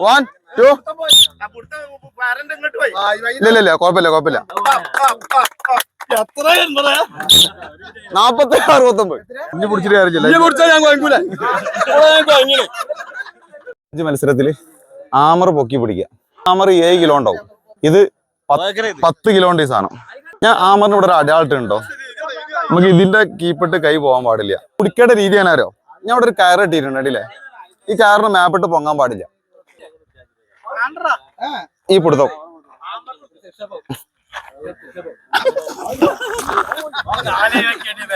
One two ഇല്ല ഇല്ല കുഴപ്പമില്ല കുഴപ്പമില്ല. നാപ്പത്തി അറുപത്തൊമ്പത്. ഇഞ്ചി പിടിച്ചിട്ട് കാര്യമില്ല. അഞ്ച് മത്സരത്തിൽ ആമർ പൊക്കി പിടിക്കുക. ആമർ ഏഴ് കിലോ ഉണ്ടാവും. ഇത് പത്ത് കിലോ ഉണ്ട് ഈ സാധനം. ഞാൻ ആമറിന് ഇവിടെ ഒരു അഡാൾട്ട് ഉണ്ടോ നമുക്ക് ഇതിന്റെ കീപ്പിട്ട് കൈ പോകാൻ പാടില്ല. പിടിക്കേണ്ട രീതി ആണോ ഞാൻ ഇവിടെ ഒരു കയറ് ഇട്ടിട്ടുണ്ട് അല്ലേ ഈ കയറിന് മാപ്പിട്ട് പൊങ്ങാൻ പാടില്ല. ഈ പിടുത്തം.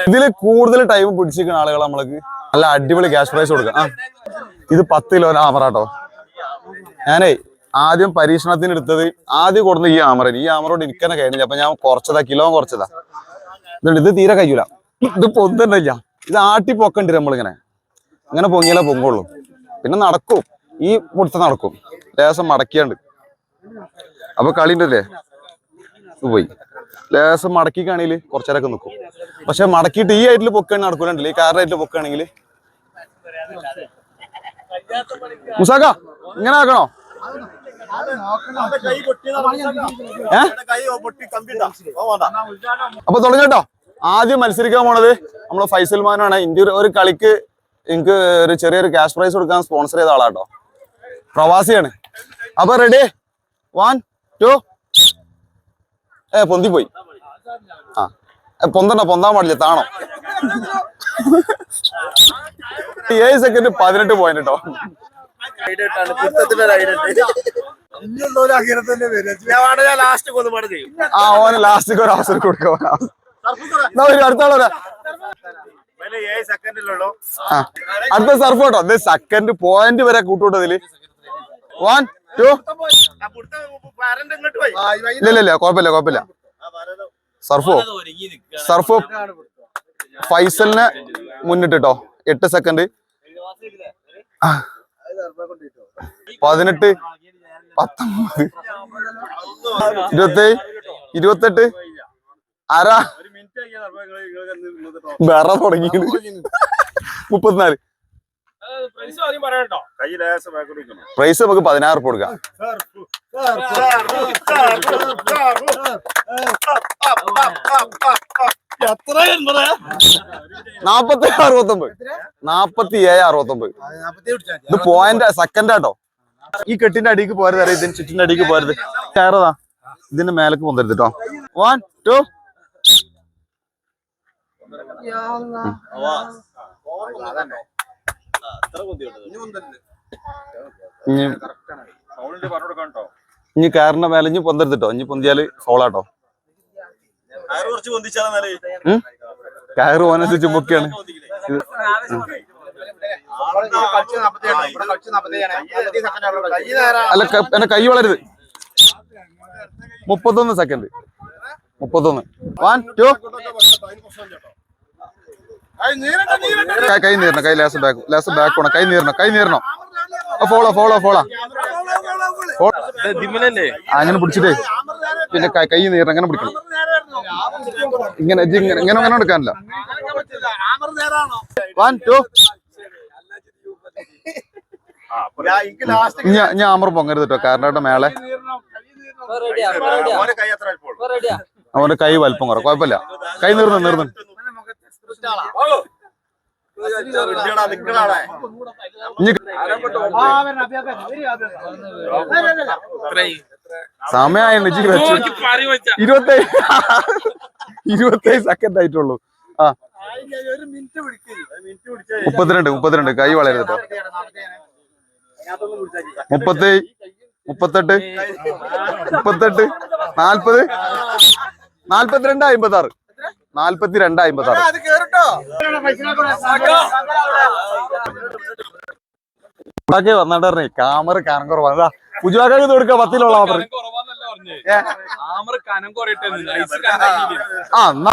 ഇതിൽ കൂടുതൽ ടൈം പിടിച്ചിരിക്കുന്ന ആളുകൾ നമ്മൾക്ക്. നല്ല അടിപൊളി ക്യാഷ് പ്രൈസ് കൊടുക്കാം. ആ. ഇത് പത്ത് കിലോ ആമറാട്ടോ ഞാനേ ആദ്യം പരീക്ഷണത്തിന് എടുത്തത് ആദ്യം കൊടുന്ന ഈ ആമറ ഈ ആമറോട് ഇരിക്കാനെ കഴിഞ്ഞില്ല അപ്പൊ ഞാൻ കുറച്ചതാ കിലോ കുറച്ചതാ. ഇതുണ്ട് ഇത് തീരെ കഴിയൂല. ഇത് പൊന്തണ്ടല്ല ഇത് ആട്ടി പൊക്കണ്ടി നമ്മളിങ്ങനെ. അങ്ങനെ പൊങ്ങിയാലേ പൊങ്ങുള്ളൂ. പിന്നെ നടക്കും. ഈ പൊടുത്ത നടക്കും. ലേശം മടക്കിയാണ്ട്. അപ്പൊ കളി ഉണ്ടല്ലേ പോയി. ലേശം മടക്കി കാണിയിൽ കുറച്ചേരൊക്കെ നിൽക്കും പക്ഷെ മടക്കിയിട്ട് ഈ ആയിട്ടിൽ പൊക്കാണ് നടക്കൂലണ്ടല്ലേ? ഈ കാറിനായിട്ട് പൊക്കാണെങ്കിൽ മുസാക്ക ഇങ്ങനെ ആക്കണോ? അപ്പൊ തുടങ്ങട്ടോ. ആദ്യം മത്സരിക്കാൻ പോണത് നമ്മളെ ഫൈസൽ മാനാണ്. ഇന്ത്യ ഒരു കളിക്ക് എനിക്ക് ഒരു ചെറിയൊരു ക്യാഷ് പ്രൈസ് കൊടുക്കാൻ സ്പോൺസർ ചെയ്ത ആളാട്ടോ. പ്രവാസിയാണ്. അപ്പൊ റെഡി വൺ ടു ഏ പൊന്തിപ്പോയി. ആ പൊന്തണ്ട പൊന്താൻ പാടില്ല താണോ? ഏഴ് സെക്കൻഡ് പതിനെട്ട് പോയിന്റ് കേട്ടോ ആ ഓന് ലാസ്റ്റ് ഒരു അവസരം കൊടുക്കാം അടുത്ത ആളെ അടുത്ത സർഫ് കേട്ടോ. സെക്കൻഡ് പോയിന്റ് വരെ കൂട്ടുകൂട്ടതിൽ വൺ ഇല്ല ഇല്ല ഇല്ല കുഴപ്പമില്ല കുഴപ്പമില്ല. സർഫോ. സർഫോ. ഫൈസലിനെ മുന്നിട്ടോ എട്ട് സെക്കൻഡ് പതിനെട്ട് പത്തൊമ്പത് ഇരുപത്തി ഇരുപത്തെട്ട്. ആരാ? വേറെ തുടങ്ങി മുപ്പത്തിനാല്. പ്രൈസ് നമുക്ക് പതിനാറ് ഉറുപ്പ് കൊടുക്കാം. നാപ്പത്തി അറുപത്തൊമ്പത്. നാപ്പത്തി ഏഴ് അറുപത്തൊമ്പത്. ഇത് പോയിന്റ് സെക്കൻഡ് ആട്ടോ ഈ കെട്ടിന്റെ അടിക്ക് പോരുത് അറിയാം? ഇതിന് ചുറ്റിന്റെ അടിക്ക് പോരുത്. കയറതാ ഇതിന്റെ മേലേക്ക് പൊന്തരുത് കേട്ടോ വൺ ടു ഇനി സൗണ്ടിൽ പറഞ്ഞു കൊടുക്കാം കേട്ടോ ഇനി കയറിന്റെ മേലെ ഇനി പൊന്തെടുത്തിട്ടോ? ഇനി പൊന്തിയാൽ ഫോളാട്ടോ? കയറ് ഓനനുസരിച്ച് പൊക്കെയാണ് അല്ല ക- എന്റെ കൈ വളരുത്. മുപ്പത്തൊന്ന് സെക്കൻഡ് മുപ്പത്തൊന്ന്. വൺ ടു കൈ നീരണം കൈ ലാസ് ബാക്ക് ലാസ് ബാക്ക് പോണം കൈ നീരണം കൈ നീരണം. Follow follow follow. അങ്ങനെ പിടിച്ചിട്ടേ. പിന്നെ കൈ- കൈ നീരണം അങ്ങനെ പിടിക്കണം. ഇങ്ങനെ ഇങ്ങനെ ഇങ്ങനെ അങ്ങനെ എടുക്കാനില്ല. വൺ ടു ഞാൻ ഞാൻ അമർ പൊങ്ങരുത് കേട്ടോ കാരണം മേളെ. അവന്റെ കൈ വലിപ്പം കുറ കുഴപ്പമില്ല. കൈ നീർന്നു നീർന്നു. സമയമായിരുന്നു ഇരുപത്തി ഇരുപത്തേഴ് സെക്കൻഡ് ആയിട്ടുള്ളൂ. ആ. മുപ്പത്തിരണ്ട് മുപ്പത്തിരണ്ട്. കൈ വളരുത് മുപ്പത്തി മുപ്പത്തെട്ട് മുപ്പത്തെട്ട് നാൽപ്പത് നാൽപ്പത്തിരണ്ട് അമ്പത്തി ആറ് നാൽപ്പത്തി രണ്ട് അമ്പത്തി ആറ് ഇവിടൊക്കെ വന്നിട്ട് പറഞ്ഞേ കാമറ കാനം കുറവാ പുജുവാക്കാക്ക് കൊടുക്ക പത്തിലുള്ള ഓഫർ ആമർ ആ എന്നാ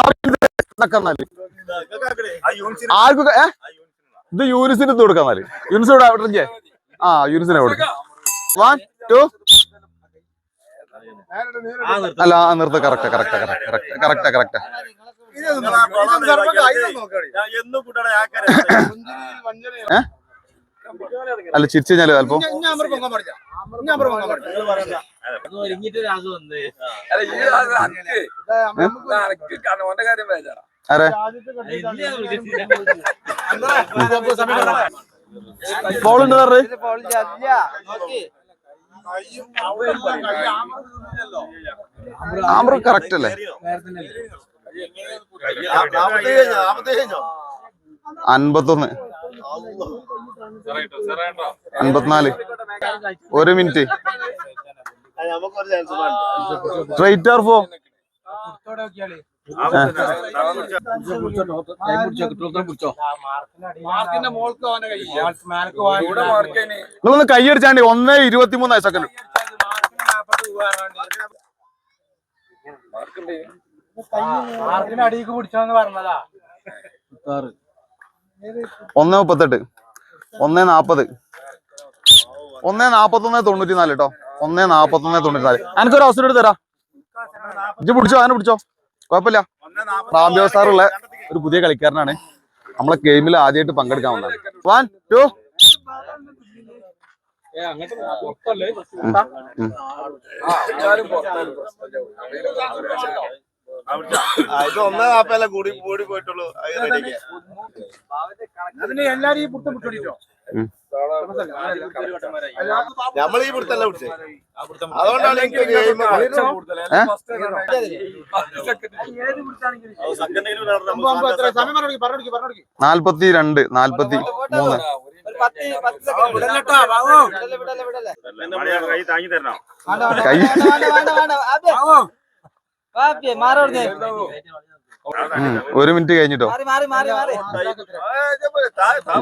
ആ ആർക്കൊക്കെ ഏ? ആ യൂണിസിന് ഇത് യൂനിസിന് ഇത് കൊടുക്കാം എന്നാൽ. യൂനിസ് ഇവിടെ അവിടെ ആ യൂനിസിനെ കൊടുക്കാം. വൺ ടു അല്ല ആ നിർത്ത. Correct correct correct correct correct ആക്കാരെ അല്ല ചിരിച്ചു കഴിഞ്ഞാലോ അല്പം ആമ്പ്ര കറക്റ്റ് അല്ലേ അൻപത്തൊന്ന്. അൻപത്തിനാല്. ഒരു മിനിറ്റ്. സ്ട്രൈറ്റ് ആർ ഫോ നിങ്ങളൊന്ന് കൈയടിച്ചാണ്ടി ഒന്ന് ഇരുപത്തിമൂന്നായി സെക്കൻഡ് മാർക്ക് അടിക്ക് പിടിച്ചോന്ന് പറഞ്ഞതാ. ഒന്ന് മുപ്പത്തെട്ട്. ഒന്ന് നാപ്പത്. ഒന്ന് നാപ്പത്തൊന്ന് തൊണ്ണൂറ്റി നാല് കേട്ടോ ഒന്ന് നാപ്പത്തൊന്ന് തൊണ്ണൂറ്റി നാല് എനിക്കൊരു അവസരം എടുത്ത് തരാം. ഇജ്ജ് പിടിച്ചോ? അതിനെ പിടിച്ചോ? കുഴപ്പമില്ല. റാംബിയോ സാറുള്ള ഒരു പുതിയ കളിക്കാരനാണ്. നമ്മളെ ഗെയിമിൽ ആദ്യമായിട്ട് പങ്കെടുക്കാൻ വന്നത് വൺ ടു ഏ അങ്ങോട്ട് ഇത് ഒന്നാം കൂടി കൂടി പോയിട്ടുള്ളൂ. എല്ലാരും ഈ പുറത്ത് പിടിച്ചോ നമ്മൾ ഈ അതുകൊണ്ടാണ് എനിക്ക് നാൽപ്പത്തി രണ്ട് നാൽപ്പത്തി മൂന്ന്. കൈ ഒരു മിനിറ്റ് കഴിഞ്ഞിട്ടോ?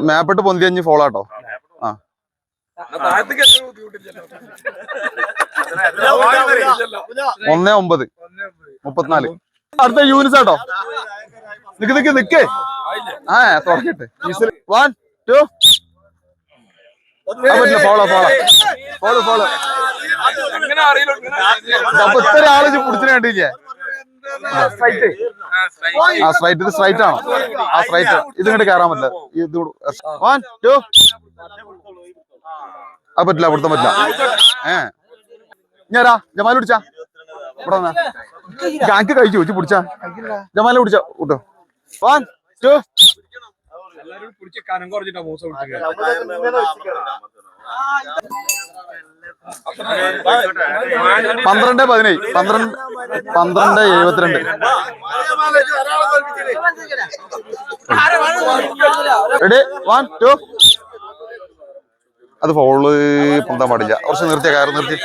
മാപ്പിട്ട് പൊന്തി കഴിഞ്ഞ് ഫോളാട്ടോ ആ. ഒന്നേ ഒമ്പത്. മുപ്പത്തിനാല്. അടുത്ത യൂനിസ് ആട്ടോ. നിക്ക് നിക്ക് നിക്ക്. ആ തുറക്കട്ടെ. വൺ ടു പറ്റില്ല ഫോളോ ഫോളോ ഫോളോ ഫോളോ ഇങ്ങനെ അറിയില്ല. അപ്പൊ ഇത്ര ആൾ പിടിച്ചിന് കണ്ടില്ലേ? ആ, straight. ആ സ്ട്രൈറ്റ്. ഇത് സ്ട്രൈറ്റ് ആണോ? ആ സ്ട്രൈറ്റ്. ഇത് ഇങ്ങോട്ട് കയറാൻ പറ്റില്ല. ഇത് വൺ ടു. അത് പറ്റില്ല പിടുത്തം പറ്റില്ല. ഏ. ഞാനാ ജമാൽ പിടിച്ചാ. ഇവിടെ വന്നാ. എനിക്ക് കഴിച്ചു വെച്ച് പിടിച്ചാ. ജമാലെ പിടിച്ചാ. കൂട്ടോ. One two. എല്ലാരും പിടിച്ച് കനം കുറഞ്ഞിട്ടാ മൂസ പിടിച്ചിട്ട് പന്ത്രണ്ട് പതിനേഴ്. പന്ത്രണ്ട് പന്ത്രണ്ട് എഴുപത്തിരണ്ട്. റെഡി വൺ ടു അത് ഫോൾ പൊന്താൻ പാടില്ല. കുറച്ച് നിർത്തിയ കയറി നിർത്തി.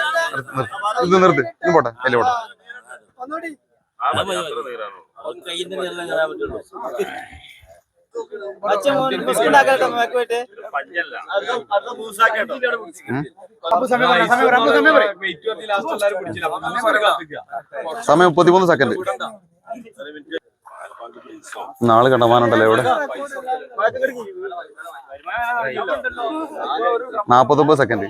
ഇത് നിർത്തി. ഇത് പോട്ടെ അതിൽ പോട്ടെ. കയ്യിൽ സമയം മുപ്പത്തിമൂന്ന് സെക്കൻഡ് നാളെ കണ്ടമാനുണ്ടല്ലോ ഇവിടെ. നാപ്പത്തൊമ്പത് സെക്കൻഡ്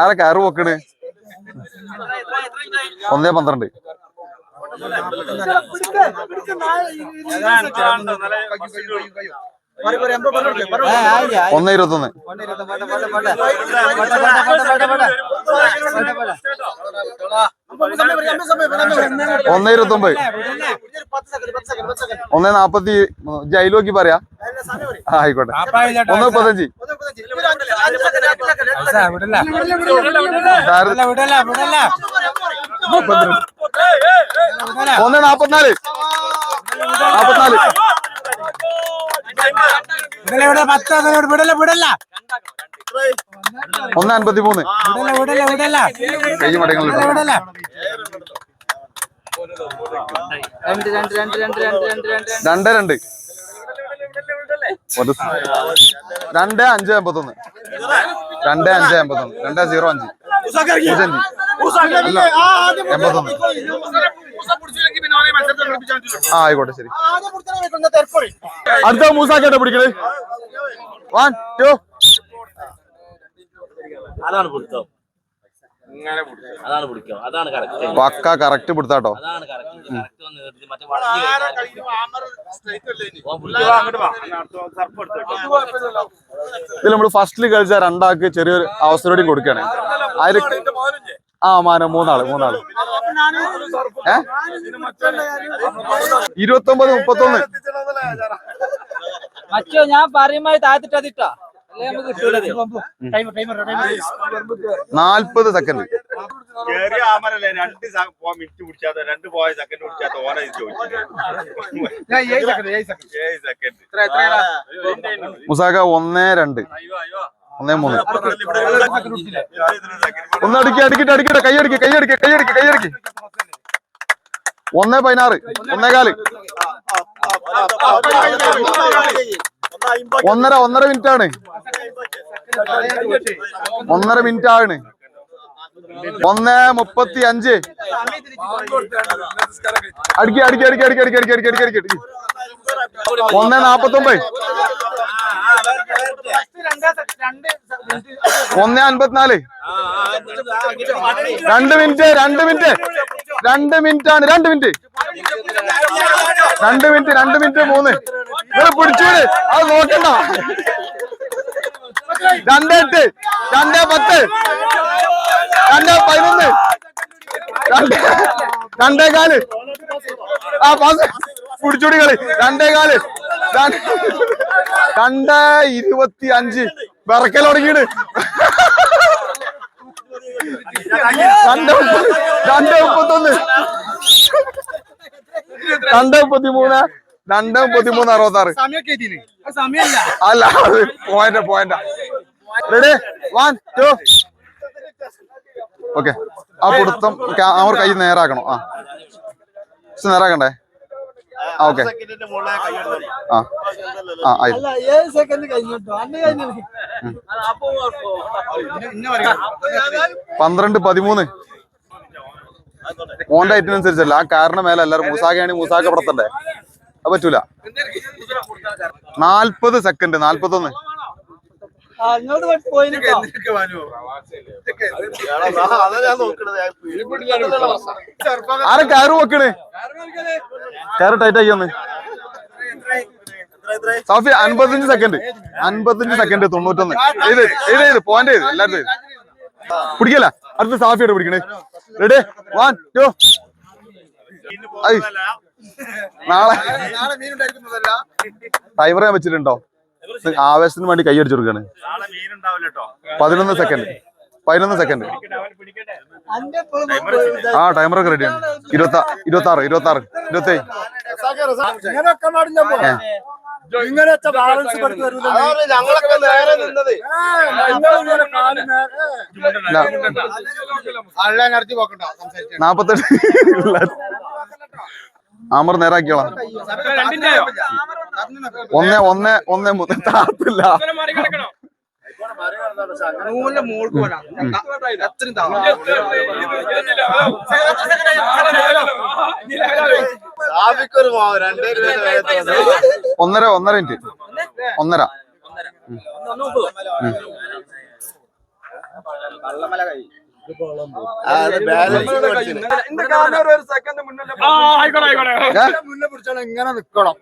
ആരൊക്കെ? അറിവ് വെക്കണേ ഒന്നേ പന്ത്രണ്ട്. ഒന്ന് ഇരുപത്തൊന്ന്. ഒന്ന് ഇരുപത്തൊമ്പത്. ഒന്ന് നാപ്പത്തി ജയിലോക്കി പറയാ. ആയിക്കോട്ടെ. ഒന്ന് മുപ്പത്തഞ്ച്. വിടല്ല വിടല്ല. ഒന്ന് നാപ്പത്തിനാല്. നാപ്പത്തിനാല്. വിടല വിടല ഒന്ന് അൻപത്തി മൂന്ന് വിടല വിടല. രണ്ട് കൈ രണ്ട് വിടല രണ്ട് രണ്ട് രണ്ട് രണ്ട് രണ്ട് രണ്ട് രണ്ട്. രണ്ട് രണ്ട്. രണ്ട് അഞ്ച് എൺപത്തൊന്ന് രണ്ട് അഞ്ച് എൺപത്തൊന്ന് രണ്ട് സീറോ അഞ്ച്. എൺപത്തൊന്ന്. ആ ആയിക്കോട്ടെ ശരി. അടുത്ത മൂസാക്കേട്ടെ പിടിക്കണേ. വൺ ടു അതാണ് പിടുത്തം? അതാണ് പിടിക്കുക. അതാണ് കറക്റ്റ് കറക്റ്റ് പിടുത്താട്ടോ. അതാണ് കറക്റ്റ് കറക്റ്റ് നിർത്തി. നമ്മൾ കളിച്ച രണ്ടാൾക്ക് ചെറിയൊരു അവസരം കൊടുക്കണേ അതിൽ ആ മാന മൂന്നാൾ മൂന്നാൾ. ഏ? ഇരുപത്തി ഒമ്പത് മുപ്പത്തി ഞാൻ പറയുമ്പോൾ താഴ്ത്തിട്ടാ നാൽപ്പത് സെക്കൻഡ് ചെറിയ ആമരല്ലേ രണ്ട് മിനിറ്റ് പിടിച്ചാത്ത രണ്ട് പോയ സെക്കൻഡ് പിടിച്ചാത്ത ഓനെ ചോദിച്ചു മുസാഖ ഒന്നേ രണ്ട് ഒന്നേ മൂന്ന് ഒന്ന് അടിക്കുക അടിക്കട്ടെ അടിക്കട്ടെ കൈയടിക്കുക കൈയടിക്കുക കൈയടിക്കുക ഒന്നേ പതിനാറ് ഒന്നേകാൽ ഒന്നര ഒന്നര മിനിറ്റ് ആണ് ഒന്നര മിനിറ്റ് ആണ് ഒന്നേ മുപ്പത്തി അഞ്ച്. അടിക്കുക അടിക്കുക ഒന്നേ നാപ്പത്തൊമ്പത്. ഒന്നേ അൻപത്തിനാല്. രണ്ട് മിനിറ്റ് രണ്ട് മിനിറ്റ്. രണ്ട് മിനിറ്റ് ആണ് രണ്ട് മിനിറ്റ്. രണ്ട് മിനിറ്റ് രണ്ട് മിനിറ്റ് മൂന്ന്. നിങ്ങൾ പിടിച്ചോട് അത് നോക്കണ്ട. രണ്ട് എട്ട് രണ്ട് പത്ത് രണ്ട് പതിനൊന്ന്. രണ്ട് രണ്ടേകാൽ. ആ പാസ്. പിടിച്ചോടി കളി. രണ്ടേ കാൽ. രണ്ട് ഇരുപത്തി അഞ്ച് വിറക്കൽ തുടങ്ങിയിട്ട് രണ്ട് രണ്ട് മുപ്പത്തൊന്ന്. രണ്ട് മുപ്പത്തി മൂന്ന് രണ്ട് മുപ്പത്തി മൂന്ന് അറുപത്തി ആറ് അല്ല point point ready one two okay ആ പിടുത്തം അവർ കൈ നേരാക്കണം. ആ. നേരാക്കണ്ടേ? ഓക്കെ ആ ആ. ഏഴ് സെക്കൻഡ് കഴിഞ്ഞിട്ടോ അന്ന് പന്ത്രണ്ട് പതിമൂന്ന്. ഓന്റെ ഐറ്റിനനുസരിച്ചല്ല ആ കാറിന്റെ മേലെ എല്ലാവരും മൂസാക്കയാണെങ്കിൽ മൂസാക്ക പുറത്തണ്ടേ അത്. പറ്റൂല. നാൽപ്പത് സെക്കൻഡ് നാൽപ്പത്തൊന്ന് അങ്ങോട്ട് പോയിട്ടോ അതാ ഞാൻ നോക്കണത് ഞാൻ പിടിപിടിച്ചാണ് ആരെ കയറ് വെക്കണേ കയറ് ടൈറ്റ് ആക്കി ഒന്ന്. സോഫി അൻപത്തഞ്ച് സെക്കൻഡ് അൻപത്തഞ്ച് സെക്കൻഡ് തൊണ്ണൂറ്റൊന്ന്. ഇത് ഇത് ഇത് പോയിന്റ് ചെയ്ത് എല്ലാവരും പിടിക്കല അടുത്ത സാഫിയോട് പിടിക്കണേ. റെഡി വൺ ടു നാളെ. ഡ്രൈവറെ ഞാൻ വെച്ചിട്ടുണ്ടോ? ആവേശത്തിന് വേണ്ടി കൈയടിച്ചു കൊടുക്കാണ് പതിനൊന്ന് സെക്കൻഡ് പതിനൊന്ന് സെക്കൻഡ് ആ ടൈമറൊക്കെ റെഡിയാണ് ഇരുപത്തി ഇരുപത്തി ആറ് ഇരുപത്തി ആറ് ഇരുപത്തി ബാലൻസ് നാപ്പത്തെട്ട്. അമർ നേരാക്കിയോളാം ഒന്ന് ഒന്ന് ഒന്ന് മൂന്ന് താത്തില്ല. ഒന്നര ഒന്നര ഇഞ്ച് ഒന്നര. ഒന്നര. മുന്നേ നിക്കണം.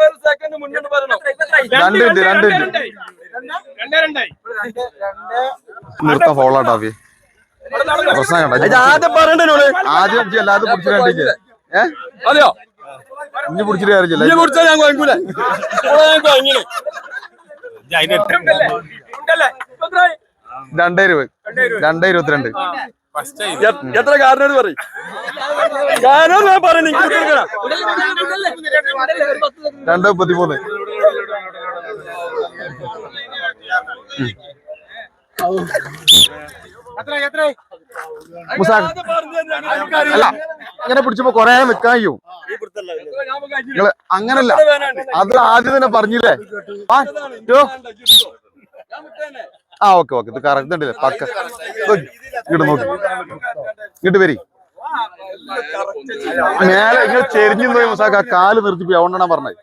ഒരു സെക്കൻഡ് മുന്നോട്ട് പറയണം പ്രശ്നം കണ്ടോ? ആദ്യം ആദ്യം അഞ്ചി അല്ലാതെ ഏഹ് അതെയോ? ഇനി പിടിച്ചിട്ട് കാര്യമില്ല ഇനി പിടിച്ചാൽ ഞാൻ കുഴങ്ങൂല രണ്ടേ ഇരുപത്. രണ്ടേ ഇരുപത്തിരണ്ട്. എത്ര കാരനോട് പറയും? കാരനോട് ഞാൻ പറഞ്ഞു രണ്ട് മുപ്പത്തിമൂന്ന്. മുസാഖ് അല്ല അങ്ങനെ പിടിച്ചപ്പോ കൊറേ നിക്കാൻ നിങ്ങൾ അങ്ങനല്ല. അത് ആദ്യം തന്നെ പറഞ്ഞില്ലേ? ആ, ഓക്കെ ഓക്കെ. ഇത് കറക്റ്റ് ഉണ്ടല്ലേ? പക്ക. ഇങ്ങോട്ട് നോക്കി. ഇങ്ങോട്ട് വരി. മേലെ ഇങ്ങനെ ചെരിഞ്ഞു പോയി മുസാക്ക് ആ കാൽ നിർത്തിപ്പോയി. അതുകൊണ്ടാണ് പറഞ്ഞത്.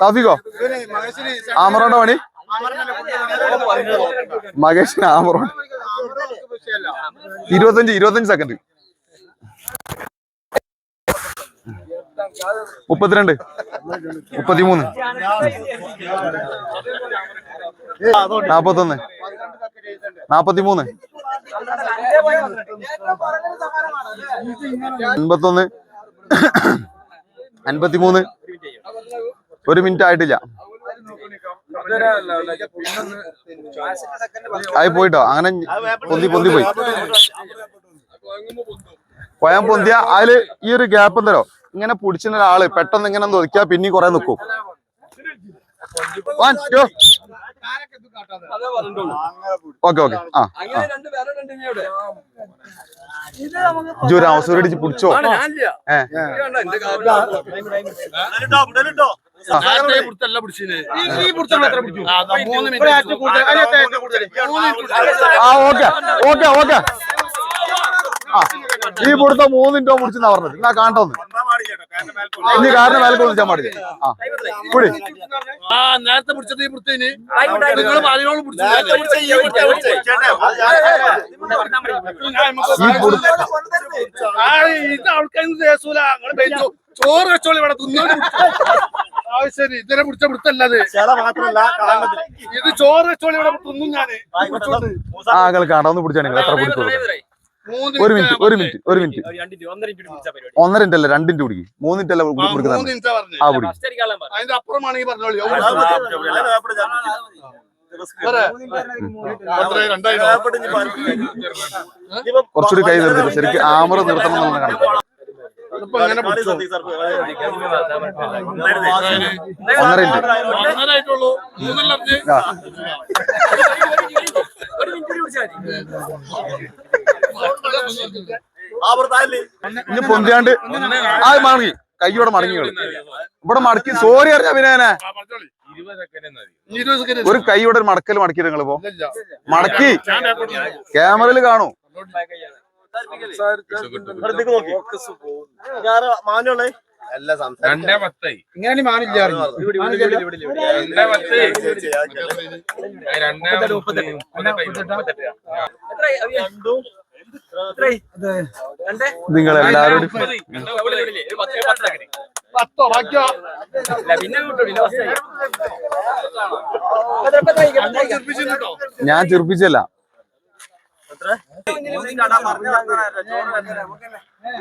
സാഫിക്കോ ആമറോടെ പണി? മകേഷിന് ആമറോ. ഇരുപത്തഞ്ച് ഇരുപത്തഞ്ച് സെക്കൻഡ് മുപ്പത്തിരണ്ട് മുപ്പത്തിമൂന്ന്. നാപ്പത്തൊന്ന് നാപ്പത്തിമൂന്ന്. അൻപത്തൊന്ന് അൻപത്തിമൂന്ന്. ഒരു മിനിറ്റ് ആയിട്ടില്ല. ആയി പോയിട്ടോ. അങ്ങനെ പൊന്തി പൊന്തി പോയി. പോയാൻ പൊന്തിയ അതിൽ ഈ ഒരു ഗ്യാപ്പ് എന്തരോ ഇങ്ങനെ പിടിച്ചിന് ഒരാൾ പെട്ടെന്ന് ഇങ്ങനെ ഒതുക്കിയാ പിന്നെ കുറെ നിക്കും. ഓക്കെ ഓക്കെ ആ ഇടിച്ച് പിടിച്ചോ. ഏ. ഓക്കെ ഓക്കെ ഓക്കെ ഈ പൊടുത്ത മൂന്നിന്റെ മുടിച്ചെന്നാ പറഞ്ഞത് എന്നാ കാണട്ടോന്ന് ഇനി കാരണം വേലക്ക് വിളിച്ചാൽ പാടില്ല ആ കൂടി ആ നേരത്തെ പിടിച്ചത് ഈ പിടിച്ചതിന് നിങ്ങൾ ബെഞ്ചോ ചോറ് വെച്ചോളി ഇവിടെ തിന്നോണ്ട് ശരി ഇതിനെ പിടിച്ച പിടുത്തല്ലത് ഇത് ചോറ് വെച്ചോളി ഇവിടെ തിന്നും ഞാൻ ആ നിങ്ങൾ കാണാം ഒന്ന് പിടിച്ചാണ് നിങ്ങൾ എത്ര പിടിച്ചോളൂ മൂന്ന് ഒരു മിനിറ്റ് ഒരു മിനിറ്റ് ഒരു മിനിറ്റ് ഒന്നര മിനിറ്റ് അല്ല രണ്ട് മിനിറ്റ് പിടിക്കും മൂന്ന് മിനിറ്റ് അല്ല ആ പിടിക്കും അതിന്റെ അപ്പുറമാണെങ്കിൽ പറഞ്ഞോളി കുറച്ചുകൂടി കൈ നിർത്തിട്ട് ശരിക്കും ആമറ നിർത്തണം എന്നുള്ള കണക്ക് ഇപ്പൊ ഇങ്ങനെ പിടിച്ചോ ഒന്നര പൊന്തിയാണ്ട് ആ മടങ്ങി. കൈയോടെ മടങ്ങി ഇവിടെ മടക്കി. സോറി അറിയാം അഭിനയനെ ഒരു കൈയോടെ ഒരു മടക്കൽ മടക്കി. നിങ്ങൾ ഇപ്പോ മടക്കി ക്യാമറയിൽ കാണൂ. മാനുള്ളേ രണ്ടേ പത്തായി. ഇങ്ങനെ മാനില്ല രണ്ടേ പത്ത് രണ്ടേ നിങ്ങൾ എല്ലാവരും പത്തോ ബാക്കിയോ? ഞാൻ ചിർപ്പിച്ചല്ല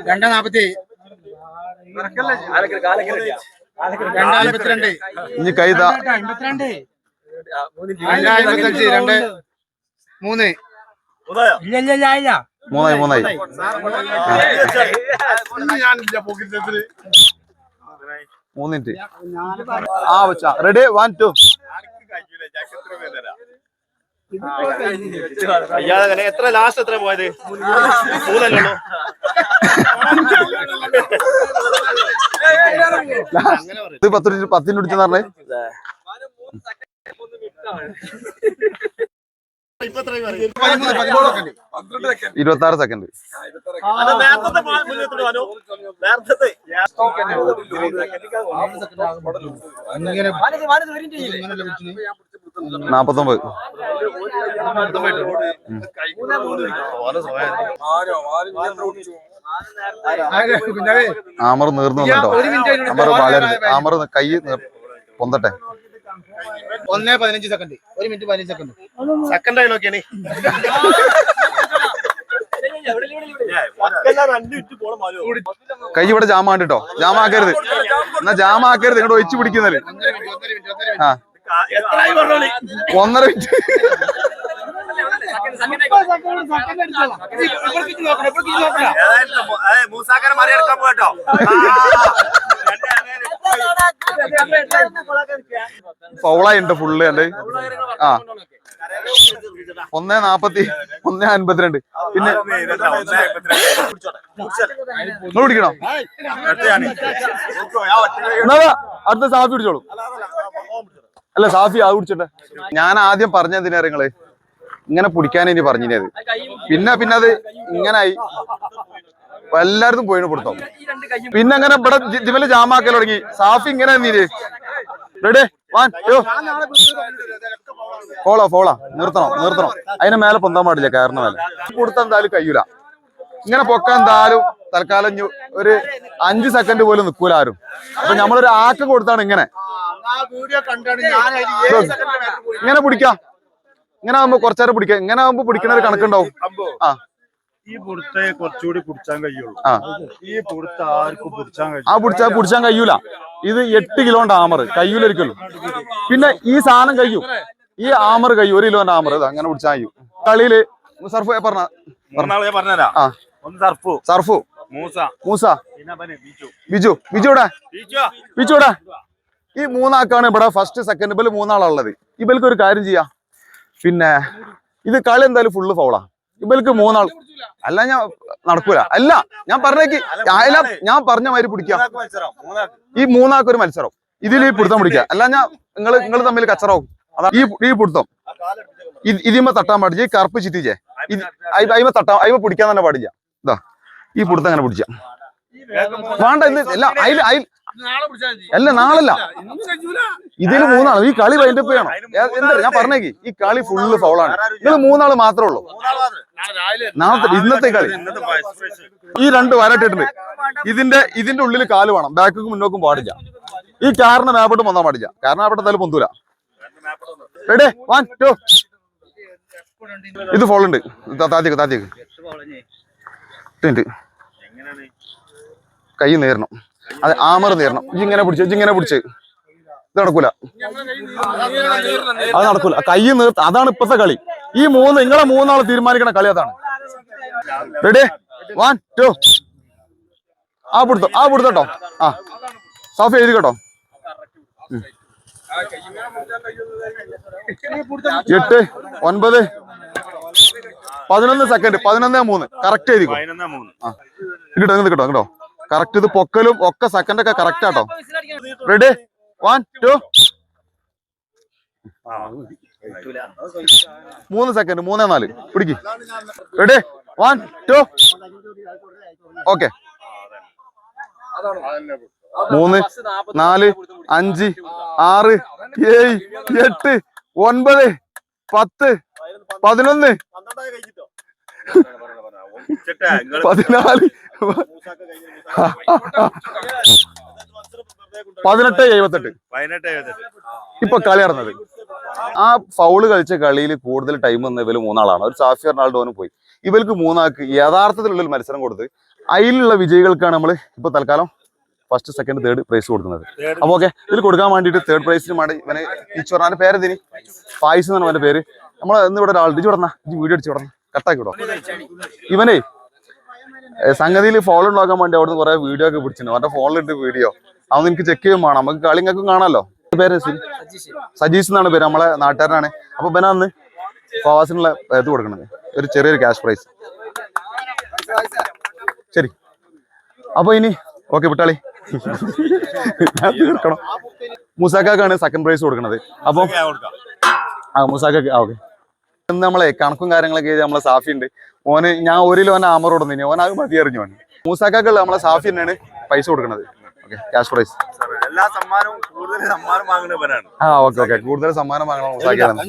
രണ്ടാ നാപ്പത്തി. രണ്ടാ അമ്പത്തിരണ്ട്. ഇനി കൈത അമ്പത്തിരണ്ട് രണ്ടാ മൂന്ന്. ഇല്ല ഇല്ല ഇല്ല ഇല്ല. മൂന്നായി മൂന്നായി മൂന്നിട്ട് ആ വെച്ചാ. റെഡി വൺ ടു അയ്യാതെ എത്ര ലാസ്റ്റ് എത്ര പോയത്? മൂന്നല്ലോ ഇത് പത്ത് പത്തിന് പിടിച്ചെന്ന് പറഞ്ഞേ. ഇരുപത്തി ആറ് സെക്കൻഡ് നേരത്തെ നാപ്പത്തൊമ്പത്. ആമർ നീർന്നു വന്നിട്ടോ? ആമർ വളരുത് ആമർ കൈ പൊന്തട്ടെ. ഒന്നേ പതിനഞ്ച് സെക്കൻഡ് ഒരു മിനിറ്റ് പതിനഞ്ച് സെക്കൻഡ് സെക്കൻഡ് ആയി നോക്കിയാണ് കൈ ഇവിടെ ജാമാണ്ടിട്ടോ ജാമാക്കരുത്. എന്നാ ജാമാക്കരുത്. ഇങ്ങോട്ട് ഒഴിച്ചു പിടിക്കുന്നത് ആ. ഒന്നര മിനിറ്റ് ഏതായാലും മൂ- ഏ, മൂസാക്കനെ മറികടക്കാൻ പോകട്ടോ ഫൗളായി ഉണ്ട് ഫുള്ള് അല്ലെ ആ. ഒന്നേ നാപ്പത്തി ഒന്നേ അൻപത്തിരണ്ട്. പിന്നെ നിങ്ങൾ പിടിക്കണോ? അടുത്ത സാഫി പിടിച്ചോളൂ. അല്ല സാഫി ആ കുടിച്ചിട്ടെ. ഞാൻ ആദ്യം പറഞ്ഞെന്തിനാ നിങ്ങൾ? ഇങ്ങനെ പിടിക്കാൻ ഇനി പറഞ്ഞിനത് പിന്നെ പിന്നെ അത് ഇങ്ങനായി. എല്ലായിടത്തും പോയിന് കൊടുത്തോ പിന്നെ അങ്ങനെ ഇവിടെ ജിമൽ ജാമാക്കൽ തുടങ്ങി. സാഫി ഇങ്ങനെ നീര് ഫോളോ ഫോളോ. നിർത്തണം നിർത്തണം. അതിന് മേലെ പൊന്താൻ പാടില്ല കയറുന്ന മേലെ. കൊടുത്താൽ എന്തായാലും കഴിയൂല. ഇങ്ങനെ പൊക്കാൻ എന്തായാലും തൽക്കാലം ഒരു അഞ്ച് സെക്കൻഡ് പോലും നിൽക്കൂല ആരും. അപ്പൊ നമ്മളൊരു ആക്കം കൊടുത്താണ് ഇങ്ങനെ. ഇങ്ങനെ പിടിക്കാം. ഇങ്ങനെ ആകുമ്പോ കുറച്ചേരം പിടിക്കാം. ഇങ്ങനെ ആകുമ്പോ പിടിക്കണ ഒരു കണക്കുണ്ടാവും. ആ. ഈ പുറത്തെ കുറച്ചുകൂടി പിടിച്ചാൻ കഴിയുള്ളൂ. ഈ പുറത്ത് ആർക്കും പിടിച്ചാൻ ആ പിടിച്ചാ പിടിച്ചാൻ കഴിയൂല. ഇത് എട്ട് കിലോന്റെ ആമർ കയ്യൂലൊരിക്കലും പിന്നെ ഈ സാധനം കഴിയും. ഈ ആമർ കഴിയും. ഒരു കിലോന്റെ ആമർ ഇത് അങ്ങനെ പിടിച്ചാൽ കഴിയും. കളിയിൽ സർഫ് പറഞ്ഞ. ഞാൻ പറഞ്ഞുതരാം. ആ. സർഫു. മൂസ. ബിജു. ബിജു. ഇവിടെ ബിജു. ബിജു ഇവിടെ ഈ മൂന്നാക്കാണ് ഇവിടെ ഫസ്റ്റ് സെക്കൻഡ് ഇവൽ മൂന്നാളുള്ളത്. ഇവൽക്ക് ഒരു കാര്യം ചെയ്യാം. പിന്നെ ഇത് കളി എന്തായാലും ഫുള്ള് ഫൗളാ ഇവൽക്ക് മൂന്നാൾ അല്ല ഞാൻ നടക്കൂല. അല്ല ഞാൻ പറഞ്ഞേക്ക്. അല്ല ഞാൻ പറഞ്ഞ മാതിരി പിടിക്കാം. ഈ മൂന്നാൾക്ക് ഒരു മത്സരം. ഇതിൽ ഈ പിടുത്തം പിടിക്കുക അല്ല ഞാൻ നിങ്ങൾ നിങ്ങൾ തമ്മിൽ കച്ചറാവും. അതാ ഈ ഈ പിടുത്തം. ഇത് ഇതിമ തട്ടാൻ പാടില്ല. ഈ കറുപ്പ് ചിറ്റിച്ചേ. അയിമ തട്ടാൻ അയിമ പിടിക്കാൻ തന്നെ പാടില്ല. ഇതാ ഈ പുടുത്ത് അങ്ങനെ പിടിച്ച. വേണ്ട ഇത് അല്ല അയിൽ അയിൽ. അല്ല നാളല്ല. ഇതിൽ മൂന്നാളും ഈ കളി വൈൻഡപ്പ് ചെയ്യണം. എന്താ ഞാൻ പറഞ്ഞേക്ക് ഈ കളി ഫുള്ള് ഫൗളാണ് നിങ്ങൾ മൂന്നാൾ മാത്രമേ ഉള്ളൂ. നാളത്തെ ഇന്നത്തെ കളി. ഈ രണ്ട് വരട്ടിട്ടുണ്ട്. ഇതിന്റെ ഇതിന്റെ ഉള്ളിൽ കാൽ വേണം. ബാക്കും മുന്നോക്കും പാടില്ല. ഈ കാറിന് മേപ്പോട്ട് പൊന്താൻ പാടില്ല. കാരണം അവിടെ എന്തായാലും പൊന്തൂല. റെഡി വൺ ടു ഇത് ഫോളുണ്ട് താത്തേക്ക് താത്തേക്ക് എങ്ങനെയാണ്? കൈ നേരണം. അത് ആമർ നേരണം. ഇങ്ങനെ പിടിച്ച് ഇങ്ങനെ പിടിച്ച്. ഇത് നടക്കൂല. അത് നടക്കൂല. കൈ നേർത്ത് അതാണ് ഇപ്പത്തെ കളി. ഈ മൂന്ന് നിങ്ങളെ മൂന്നാൾ തീരുമാനിക്കണ കളി അതാണ്. റെഡി വൺ ടു ആ പിടുത്തോ. ആ പിടുത്തോട്ടോ ആ. സോഫി എഴുതി കേട്ടോ. എട്ട് ഒൻപത് പതിനൊന്ന് സെക്കൻഡ് പതിനൊന്ന് മൂന്ന്. കറക്റ്റ് ആയിരിക്കും കിട്ടോ ഇങ്ങോട്ട് കേട്ടോ കേട്ടോ കറക്റ്റ് ഇത് പൊക്കലും ഒക്കെ സെക്കൻഡ് ഒക്കെ കറക്റ്റ് ആട്ടോ. റെഡി വൺ ടു മൂന്ന് സെക്കൻഡ് മൂന്നേ നാല്. പിടിക്ക്. റെഡി വൺ ടു ഓക്കെ മൂന്ന് നാല് അഞ്ച് ആറ് ഏഴ് എട്ട് ഒൻപത്. പത്ത് പതിനൊന്ന്. പതിനാല്. പതിനെട്ട് എഴുപത്തെട്ട്. ഇപ്പൊ കളി നടന്നത്. ആ ഫൗൾ കളിച്ച കളിയിൽ കൂടുതൽ ടൈം വന്ന ഇവർ മൂന്നാളാണ്. ഒരു സാഫി റൊണാൾഡോനും പോയി. ഇവർക്ക് മൂന്നാൾക്ക് യഥാർത്ഥത്തിലുള്ള ഒരു മത്സരം കൊടുത്ത് അതിലുള്ള വിജയികൾക്കാണ് നമ്മൾ ഇപ്പൊ തൽക്കാലം ഫസ്റ്റ് സെക്കൻഡ് തേർഡ് പ്രൈസ് കൊടുക്കുന്നത്. അപ്പൊ ഓക്കെ ഇതിൽ കൊടുക്കാൻ വേണ്ടിയിട്ട് തേർഡ് പ്രൈസിന് വേണ്ടി ഇവനെ ടീച്ചർ പറഞ്ഞ പേര് എന്തിന് ഫായിസ് എന്നാണ് അവന്റെ പേര്. നമ്മൾ ഇന്ന് ഇവിടെ ഒരാൾ ഇടിച്ചു വിടന്ന ഇജ് വീഡിയോ അടിച്ച് വിടന്ന കട്ടാക്കി വിടോ. ഇവനെ സംഗതിയിൽ ഫോളോ ഉണ്ടാക്കാൻ വേണ്ടി അവിടുന്ന് കുറെ വീഡിയോ ഒക്കെ പിടിച്ചിട്ടുണ്ട്. അവന്റെ ഫോണിലിട്ട് വീഡിയോ അതൊന്നും എനിക്ക് ചെക്ക് ചെയ്യാൻ വേണം. നമുക്ക് കളിങ്ങൾക്കും കാണാമല്ലോ പേര് സജീഷ് എന്നാണ് പേര് നമ്മളെ നാട്ടുകാരനാണ്. അപ്പൊ ഇവനാ അന്ന് ഫവാസിനുള്ള ഇത് കൊടുക്കണത്. ഒരു ചെറിയൊരു ക്യാഷ് പ്രൈസ് ശരി. അപ്പൊ ഇനി ഓക്കെ വിട്ടാളി. ഞാൻ തീർക്കണം. മുസാക്കാണ് സെക്കൻഡ് പ്രൈസ് കൊടുക്കുന്നത് അപ്പൊ ആ മുസാക്കൊക്കെ ആ ഓക്കെ. ഇന്ന് നമ്മളെ കണക്കും കാര്യങ്ങളൊക്കെ ചെയ്ത് നമ്മളെ സാഫി ഉണ്ട്. ഓന് ഞാൻ ഒരു കിലോ ആമർ കൊടുന്നിനി. ഓൻ അത് മതി അറിഞ്ഞു മൂസാക്കാക്കുള്ള നമ്മളെ സാഫി തന്നെയാണ് പൈസ കൊടുക്കുന്നത് ഓക്കെ ക്യാഷ് പ്രൈസ് എല്ലാ സമ്മാനവും കൂടുതൽ സമ്മാനം വാങ്ങുന്നവരാണ് ആ ഓക്കെ ഓക്കെ. കൂടുതൽ സമ്മാനം വാങ്ങണം മൂസാക്കിയാണ്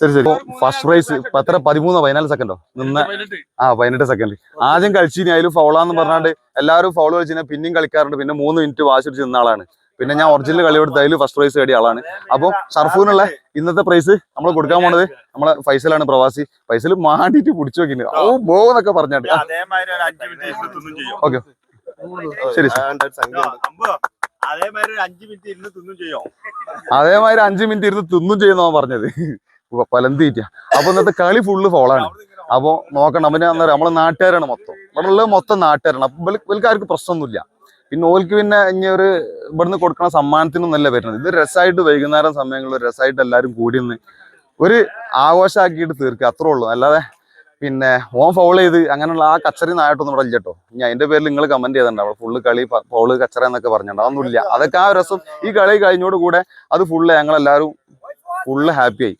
ശരി ശരി. ഫസ്റ്റ് പ്രൈസ് എത്ര പതിമൂന്നോ പതിനാല് സെക്കൻഡോ നിന്ന് ആ പതിനെട്ട് സെക്കൻഡ് ആദ്യം കളിച്ചിനി അതിൽ ഫൗളാന്ന് പറഞ്ഞാണ്ട് എല്ലാവരും ഫൗൾ കഴിച്ചാൽ പിന്നെയും കളിക്കാറുണ്ട്. പിന്നെ മൂന്ന് മിനിറ്റ് വാശി പിടിച്ച് നിന്ന ആളാണ്. പിന്നെ ഞാൻ ഒറിജിനൽ കളി കൊടുത്ത അതിൽ ഫസ്റ്റ് പ്രൈസ് നേടിയ ആളാണ്. അപ്പോൾ ഷർഫൂനുള്ള ഇന്നത്തെ പ്രൈസ് നമ്മൾ കൊടുക്കാൻ പോണത് നമ്മളെ ഫൈസലാണ് പ്രവാസി. ഫൈസൽ മാണ്ടിട്ട് പിടിച്ചു നോക്കിണ്ട് ഓ ബോ എന്നൊക്കെ പറഞ്ഞാണ്ട്. ഒരു അഞ്ച് മിനിറ്റ് ഇരുന്ന് തിന്നും ചെയ്യും. ഓക്കെ. ശരി അതേമാതിരി ഒരു അഞ്ച് മിനിറ്റ് ഇരുന്ന് തിന്നും ചെയ്യും? അതേമാതിരി അഞ്ചു മിനിറ്റ് ഇരുന്ന് തിന്നും ചെയ്യുന്ന പറഞ്ഞത്. പലന്തീറ്റ അപ്പൊ ഇന്നത്തെ കളി ഫുള്ള് ഫോളാണ് അപ്പൊ നോക്കണം അവന് അന്നേരം നമ്മളെ നാട്ടുകാരാണ് മൊത്തം. നമ്മളുള്ള മൊത്തം നാട്ടുകാരാണ്. അപ്പൊ ആർക്കും പ്രശ്നമൊന്നുമില്ല. പിന്നെ ഓൽക്ക് പിന്നെ ഇനി ഒരു ഇവിടുന്ന് കൊടുക്കുന്ന സമ്മാനത്തിനൊന്നല്ല വരുന്നത്. ഇത് രസമായിട്ട് വൈകുന്നേരം സമയങ്ങളിൽ രസമായിട്ട് എല്ലാവരും കൂടി നിന്ന് ഒരു ആഘോഷമാക്കിയിട്ട് തീർക്കുക. അത്രേ ഉള്ളൂ. അല്ലാതെ പിന്നെ ഓൻ ഫൗൾ ചെയ്ത് അങ്ങനെയുള്ള ആ കച്ചറി നായിട്ടൊന്നും ഇവിടെ ഇല്ല കേട്ടോ ഇനി അതിന്റെ പേരിൽ നിങ്ങൾ കമന്റ് ചെയ്തിട്ടുണ്ട് അവിടെ ഫുള്ള് കളി ഫൗൾ കച്ചറ എന്നൊക്കെ പറഞ്ഞിട്ടുണ്ട്. അതൊന്നുമില്ല അതൊക്കെ ആ രസം ഈ കളി കഴിഞ്ഞോട് കൂടെ അത് ഫുള്ള് ഞങ്ങളെല്ലാവരും ഫുള്ള് ഹാപ്പി ആയി.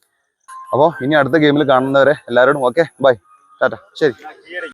അപ്പോൾ ഇനി അടുത്ത ഗെയിമിൽ കാണുന്നവരെ എല്ലാവരോടും ഓക്കെ ബൈ ടാറ്റ ശരി.